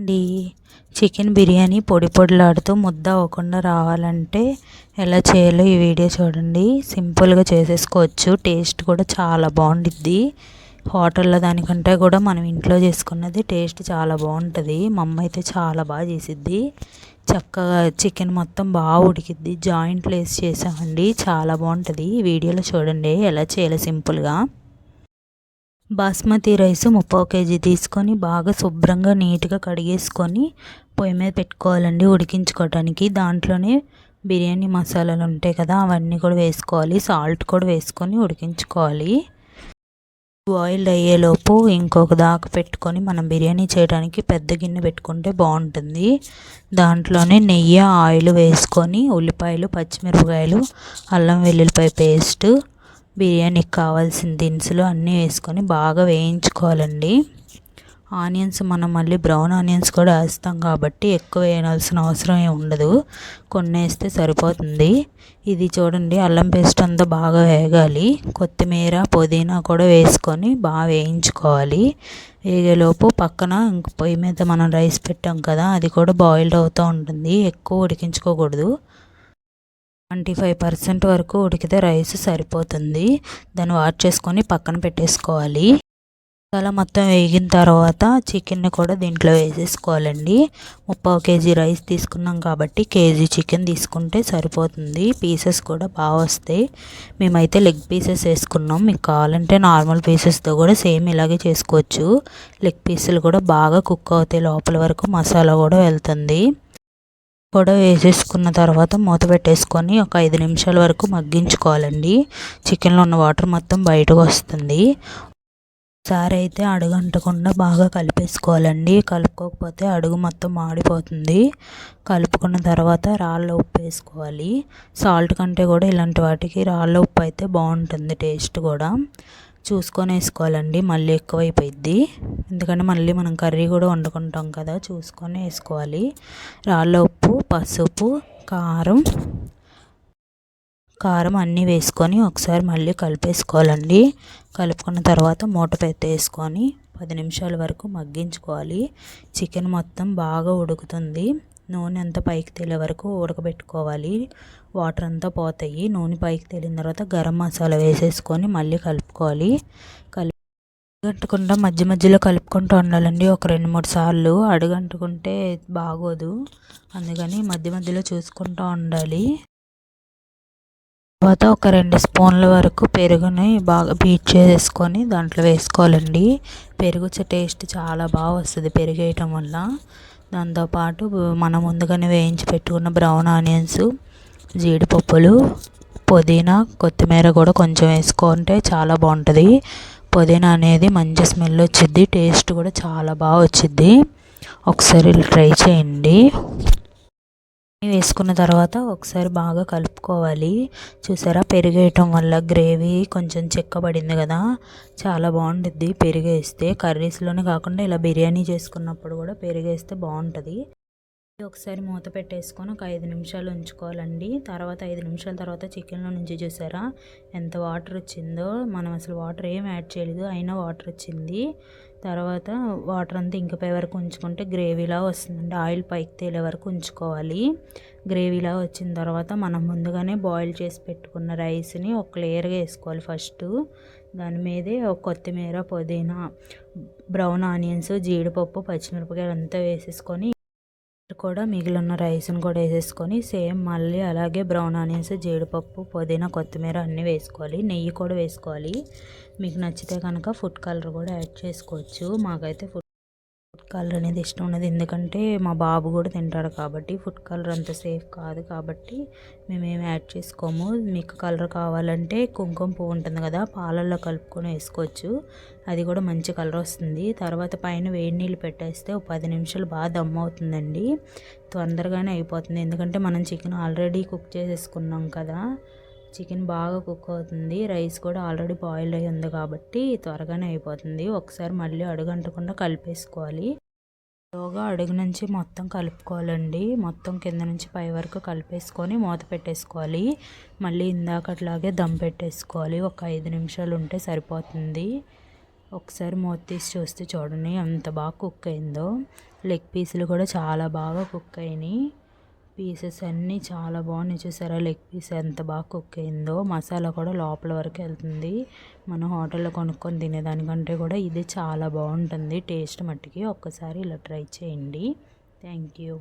అండి. చికెన్ బిర్యానీ పొడి పొడిలాడుతూ ముద్ద అవ్వకుండా రావాలంటే ఎలా చేయాలో ఈ వీడియో చూడండి. సింపుల్గా చేసేసుకోవచ్చు. టేస్ట్ కూడా చాలా బాగుండిద్ది. హోటల్లో దానికంటే కూడా మనం ఇంట్లో చేసుకున్నది టేస్ట్ చాలా బాగుంటుంది. మా అమ్మ అయితే చాలా బాగా చేసిద్ది. చక్కగా చికెన్ మొత్తం బాగా ఉడికిద్ది. జాయింట్లు వేసి చేసామండి. చాలా బాగుంటుంది. ఈ వీడియోలో చూడండి ఎలా చేయాలి సింపుల్గా. బాస్మతి రైస్ ముప్పై కేజీ తీసుకొని బాగా శుభ్రంగా నీట్గా కడిగేసుకొని పొయ్యి మీద పెట్టుకోవాలండి ఉడికించుకోవటానికి. దాంట్లోనే బిర్యానీ మసాలాలు ఉంటాయి కదా అవన్నీ కూడా వేసుకోవాలి. సాల్ట్ కూడా వేసుకొని ఉడికించుకోవాలి. బాయిల్డ్ అయ్యేలోపు ఇంకొక దాకా పెట్టుకొని మనం బిర్యానీ చేయడానికి పెద్ద గిన్నె పెట్టుకుంటే బాగుంటుంది. దాంట్లోనే నెయ్యి ఆయిల్ వేసుకొని ఉల్లిపాయలు పచ్చిమిరపకాయలు అల్లం వెల్లుల్లిపాయ పేస్ట్ బిర్యానీకి కావాల్సిన దినుసులు అన్నీ వేసుకొని బాగా వేయించుకోవాలండి. ఆనియన్స్ మనం మళ్ళీ బ్రౌన్ ఆనియన్స్ కూడా వేస్తాం కాబట్టి ఎక్కువ వేయాల్సిన అవసరం ఏమి ఉండదు. కొన్ని వేస్తే సరిపోతుంది. ఇది చూడండి అల్లం పేస్ట్ అంతా బాగా వేగాలి. కొత్తిమీర పుదీనా కూడా వేసుకొని బాగా వేయించుకోవాలి. వేగేలోపు పక్కన ఇంక పొయ్యి మీద మనం రైస్ పెట్టాం కదా అది కూడా బాయిల్డ్ అవుతూ ఉంటుంది. ఎక్కువ ఉడికించుకోకూడదు. ట్వంటీ ఫైవ్ పర్సెంట్ వరకు ఉడికితే రైస్ సరిపోతుంది. దాన్ని వాష్ చేసుకొని పక్కన పెట్టేసుకోవాలి. మసాలా మొత్తం వేగిన తర్వాత చికెన్ని కూడా దీంట్లో వేసేసుకోవాలండి. ముప్పావు కేజీ రైస్ తీసుకున్నాం కాబట్టి కేజీ చికెన్ తీసుకుంటే సరిపోతుంది. పీసెస్ కూడా బాగా వస్తాయి. మేమైతే లెగ్ పీసెస్ వేసుకున్నాం. మీకు కావాలంటే నార్మల్ పీసెస్తో కూడా సేమ్ ఇలాగే చేసుకోవచ్చు. లెగ్ పీసులు కూడా బాగా కుక్ అవుతాయి. లోపల వరకు మసాలా కూడా వెళ్తుంది. కూడా వేసేసుకున్న తర్వాత మూత పెట్టేసుకొని ఒక ఐదు నిమిషాల వరకు మగ్గించుకోవాలండి. చికెన్లో ఉన్న వాటర్ మొత్తం బయటకు వస్తుంది. ఒకసారి అయితే అడుగు అంటకుండా బాగా కలిపేసుకోవాలండి. కలుపుకోకపోతే అడుగు మొత్తం మాడిపోతుంది. కలుపుకున్న తర్వాత రాళ్ళ ఉప్పు వేసుకోవాలి. సాల్ట్ కంటే కూడా ఇలాంటి వాటికి రాళ్ళ ఉప్పు అయితే బాగుంటుంది టేస్ట్ కూడా. చూసుకొని వేసుకోవాలండి. మళ్ళీ ఎక్కువైపోయిద్ది. ఎందుకంటే మళ్ళీ మనం కర్రీ కూడా వండుకుంటాం కదా చూసుకొని వేసుకోవాలి. రాళ్ళ ఉప్పు పసుపు కారం కారం అన్నీ వేసుకొని ఒకసారి మళ్ళీ కలిపేసుకోవాలండి. కలుపుకున్న తర్వాత మూట పెట్టేసుకొని పది నిమిషాల వరకు మగ్గించుకోవాలి. చికెన్ మొత్తం బాగా ఉడుకుతుంది. నూనె అంతా పైకి తేలే వరకు ఉడకబెట్టుకోవాలి. వాటర్ అంతా పోతాయి. నూనె పైకి తేలిన తర్వాత గరం మసాలా వేసేసుకొని మళ్ళీ కలుపుకోవాలి. కలిపి అడుగంటకుండా మధ్య మధ్యలో కలుపుకుంటూ ఉండాలండి. ఒక రెండు మూడు సార్లు అడుగంటుకుంటే బాగోదు. అందుకని మధ్య మధ్యలో చూసుకుంటూ ఉండాలి. తర్వాత ఒక రెండు స్పూన్ల వరకు పెరుగుని బాగా బీట్ చేసుకొని దాంట్లో వేసుకోవాలండి. పెరుగు టేస్ట్ చాలా బాగా వస్తుంది పెరుగు వేయటం వల్ల దాంతోపాటు మనం ముందుగానే వేయించి పెట్టుకున్న బ్రౌన్ ఆనియన్స్ జీడిపప్పులు పుదీనా కొత్తిమీర కూడా కొంచెం వేసుకుంటే చాలా బాగుంటుంది. పుదీనా అనేది మంచి స్మెల్ వచ్చిద్ది టేస్ట్ కూడా చాలా బాగా వచ్చిద్ది. ఒకసారి ట్రై చేయండి. వేసుకున్న తర్వాత ఒకసారి బాగా కలుపుకోవాలి. చూసారా? పెరిగేయటం వల్ల గ్రేవీ కొంచెం చెక్కబడింది కదా? చాలా బాగుంటుంది పెరిగేస్తే. కర్రీస్లోనే కాకుండా ఇలా బిర్యానీ చేసుకున్నప్పుడు కూడా పెరిగేస్తే బాగుంటుంది. ఒకసారి మూత పెట్టేసుకొని ఒక ఐదు నిమిషాలు ఉంచుకోవాలండి. తర్వాత ఐదు నిమిషాల తర్వాత చికెన్లో నుంచి చూసారా? ఎంత వాటర్ వచ్చిందో. మనం అసలు వాటర్ ఏం యాడ్ చేయలేదు. అయినా వాటర్ వచ్చింది. తర్వాత వాటర్ అంతా ఇంకిపోయే వరకు ఉంచుకుంటే గ్రేవీలా వస్తుందండి. ఆయిల్ పైకి తేలే వరకు ఉంచుకోవాలి. గ్రేవీలా వచ్చిన తర్వాత మనం ముందుగానే బాయిల్ చేసి పెట్టుకున్న రైస్ని ఒక లేయర్గా వేసుకోవాలి ఫస్ట్. దాని మీదే ఒక కొత్తిమీర పుదీనా బ్రౌన్ ఆనియన్స్ జీడిపప్పు పచ్చిమిరపకాయలు అంతా వేసేసుకొని కూడా మిగిలిన రైస్ని కూడా వేసేసుకొని సేమ్ మళ్ళీ అలాగే బ్రౌన్ ఆనియన్స్ జీడిపప్పు పుదీనా కొత్తిమీర అన్నీ వేసుకోవాలి. నెయ్యి కూడా వేసుకోవాలి. మీకు నచ్చితే కనుక ఫుడ్ కలర్ కూడా యాడ్ చేసుకోవచ్చు. మాకైతే ఫుడ్ ఫుడ్ కలర్ అనేది ఇష్టం ఉన్నది ఎందుకంటే మా బాబు కూడా తింటాడు కాబట్టి ఫుడ్ కలర్ అంత సేఫ్ కాదు కాబట్టి మేమేమి యాడ్ చేసుకోము. మీకు కలర్ కావాలంటే కుంకుమ పువ్వు ఉంటుంది కదా పాలల్లో కలుపుకొని వేసుకోవచ్చు. అది కూడా మంచి కలర్ వస్తుంది. తర్వాత పైన వేడి నీళ్ళు పెట్టేస్తే ఒక పది నిమిషాలు బాగా దమ్ అవుతుందండి. తొందరగానే అయిపోతుంది. ఎందుకంటే మనం చికెన్ ఆల్రెడీ కుక్ చేసేసుకున్నాం కదా. చికెన్ బాగా కుక్ అవుతుంది. రైస్ కూడా ఆల్రెడీ బాయిల్ అయ్యి ఉంది కాబట్టి త్వరగానే అయిపోతుంది. ఒకసారి మళ్ళీ అడుగంటకుండా కలిపేసుకోవాలి. లోగా అడుగు నుంచి మొత్తం కలుపుకోవాలండి. మొత్తం కింద నుంచి పై వరకు కలిపేసుకొని మూత పెట్టేసుకోవాలి. మళ్ళీ ఇందాకట్లాగే దమ్ పెట్టేసుకోవాలి. ఒక ఐదు నిమిషాలు ఉంటే సరిపోతుంది. ఒకసారి మూత తీసి చూస్తే చూడండి ఎంత బాగా కుక్ అయిందో. లెగ్ పీసులు కూడా చాలా బాగా కుక్ అయినాయి. పీసెస్ అన్నీ చాలా బాగున్నాయి. చూసారా? లెగ్ పీస్ ఎంత బాగా కుక్ అయిందో. మసాలా కూడా లోపల వరకు వెళ్తుంది. మనం హోటల్లో కొనుక్కొని తినేదానికంటే కూడా ఇది చాలా బాగుంటుంది. టేస్ట్ మట్టికి ఒక్కసారి ఇలా ట్రై చేయండి. Thank you.